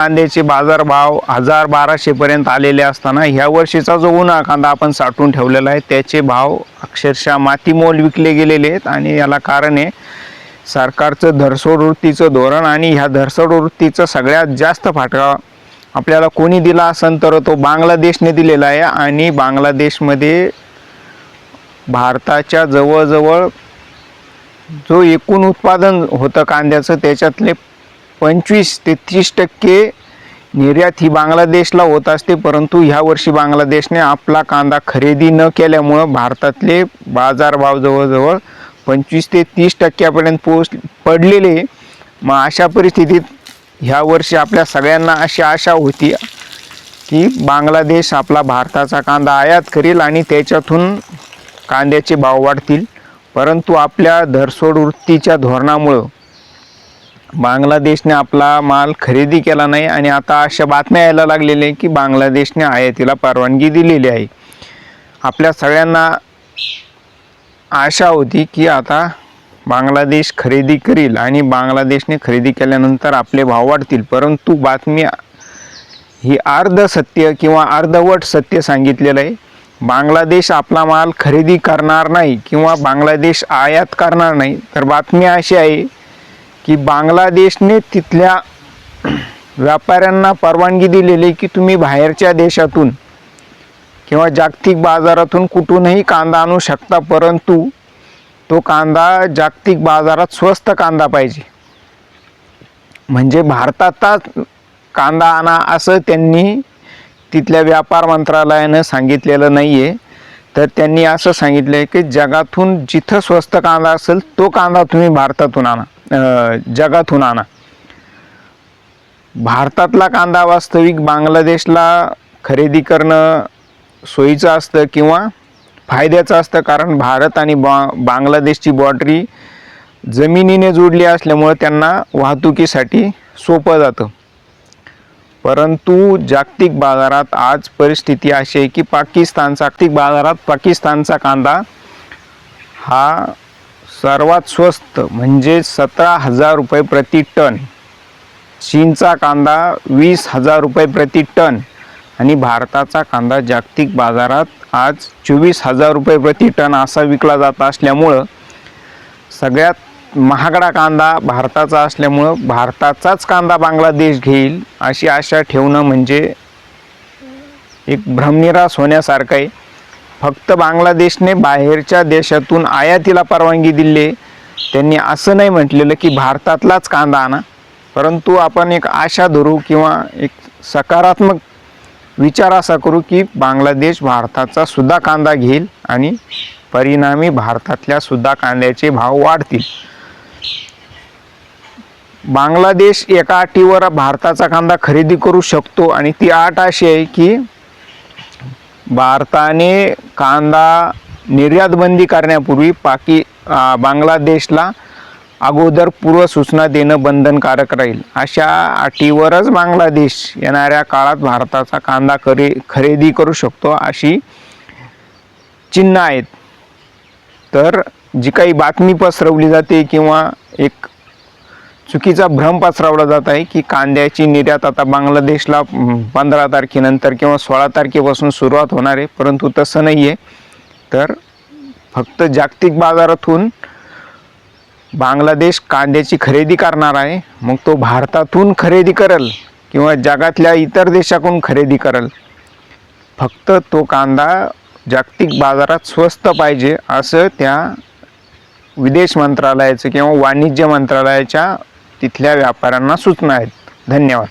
कांद्याचे बाजारभाव हजार बाराशेपर्यंत आलेले असताना ह्या वर्षीचा जो उन्हा कांदा आपण साठवून ठेवलेला आहे त्याचे भाव अक्षरशः मातीमोल विकले गेलेले आहेत आणि याला कारण आहे सरकारचं धरसोड वृत्तीचं धोरण आणि ह्या धरसोड वृत्तीचं सगळ्यात जास्त फाटका आपल्याला कोणी दिला असेल तर तो बांगलादेशने दिलेला आहे आणि बांगलादेशमध्ये भारताच्या जवळजवळ जो एकूण उत्पादन होतं कांद्याचं त्याच्यातले पंचवीस ते तीस टक्के निर्यात ही बांगलादेशला होत असते परंतु ह्या वर्षी बांगलादेशने आपला कांदा खरेदी न केल्यामुळं भारतातले बाजारभाव जवळजवळ पंचवीस ते तीस टक्क्यापर्यंत पोच पडलेले. मग अशा परिस्थितीत ह्या वर्षी आपल्या सगळ्यांना अशी आशा होती की बांगलादेश आपला भारताचा कांदा आयात करेल आणि त्याच्यातून कांद्याचे भाव वाढतील. परंतु आपल्या धरसोड वृत्तीच्या धोरणामुळं बांगलादेशने आपला माल खरेदी केला नाही आणि आता अशा बातम्या यायला लागलेल्या आहे की बांगलादेशने आयातीला परवानगी दिलेली आहे. आपल्या सगळ्यांना आशा होती की आता बांगलादेश खरेदी करील आणि बांगलादेशने खरेदी केल्यानंतर आपले भाव वाढतील. परंतु बातमी ही अर्ध सत्य किंवा अर्धवट सत्य सांगितलेलं आहे. बांगलादेश आपला माल खरेदी करणार नाही किंवा बांगलादेश आयात करणार नाही. तर बातमी अशी आहे की बांगलादेशने तिथल्या व्यापाऱ्यांना परवानगी दिलेली आहे की तुम्ही बाहेरच्या देशातून किंवा जागतिक बाजारातून कुठूनही कांदा आणू शकता परंतु तो कांदा जागतिक बाजारात स्वस्त कांदा पाहिजे. म्हणजे भारतातच कांदा आणा असं त्यांनी तिथल्या व्यापार मंत्रालयानं सांगितलेलं नाही आहे तर त्यांनी असं सांगितलं आहे की जगातून जिथं स्वस्त कांदा असेल तो कांदा तुम्ही भारतातून आणा. जगातून आणा. भारतातला कांदा वास्तविक बांगलादेशला खरेदी करणं सोयीचं असतं किंवा फायद्याचं असतं कारण भारत आणि बा बांगलादेशची बॉर्डरी जमिनीने जोडली असल्यामुळं त्यांना वाहतुकीसाठी सोपं जातं. परंतु जागतिक बाजारात आज परिस्थिती अशी आहे की पाकिस्तान जागतिक बाजारात पाकिस्तानचा कांदा हा सर्वात स्वस्त म्हणजे सतरा हजार रुपये प्रति टन. चीनचा कांदा वीस हजार रुपये प्रति टन. आणि भारताचा कांदा जागतिक बाजारात आज चोवीस हजार रुपये प्रति टन असा विकला जात असल्यामुळं सगळ्यात महागडा कांदा भारताचा असल्यामुळं भारताचाच कांदा बांगलादेश घेईल अशी आशा ठेवणं म्हणजे एक भ्रमनिरास होण्यासारखं आहे फक्त बांगलादेशने बाहेरच्या देशातून आयातीला परवानगी दिली. आहे. त्यांनी असं नाही म्हटलेलं की भारतातलाच कांदा आणा. परंतु आपण एक आशा धरू किंवा एक सकारात्मक विचार असा करू की बांगलादेश भारताचा सुद्धा कांदा घेईल आणि परिणामी भारतातल्या सुद्धा कांद्याचे भाव वाढतील. बांगलादेश एका अटीवर भारताचा कांदा खरेदी करू शकतो आणि ती अट अशी आहे की भारताने कांदा निर्यात बंदी करण्यापूर्वी पाकी बांगलादेशला अगोदर पूर्व सूचना देणं बंधनकारक राहील. अशा अटीवरच बांगलादेश येणाऱ्या काळात भारताचा कांदा करे खरेदी करू शकतो अशी चिन्ह आहेत. तर जी काही बातमी पसरवली जाते किंवा चुकीचा भ्रम पसरवला जात आहे की कांद्याची निर्यात आता बांगलादेशला पंधरा तारखेनंतर किंवा सोळा तारखेपासून सुरुवात होणार आहे परंतु तसं नाही आहे तर फक्त जागतिक बाजारातून बांगलादेश कांद्याची खरेदी करणार आहे मग तो भारतातून खरेदी करेल किंवा जगातल्या इतर देशाकडून खरेदी करेल. फक्त तो कांदा जागतिक बाजारात स्वस्त पाहिजे असं त्या विदेश मंत्रालयाचं किंवा वाणिज्य मंत्रालयाच्या तिथल्या व्यापाऱ्यांना सूचना आहेत. धन्यवाद.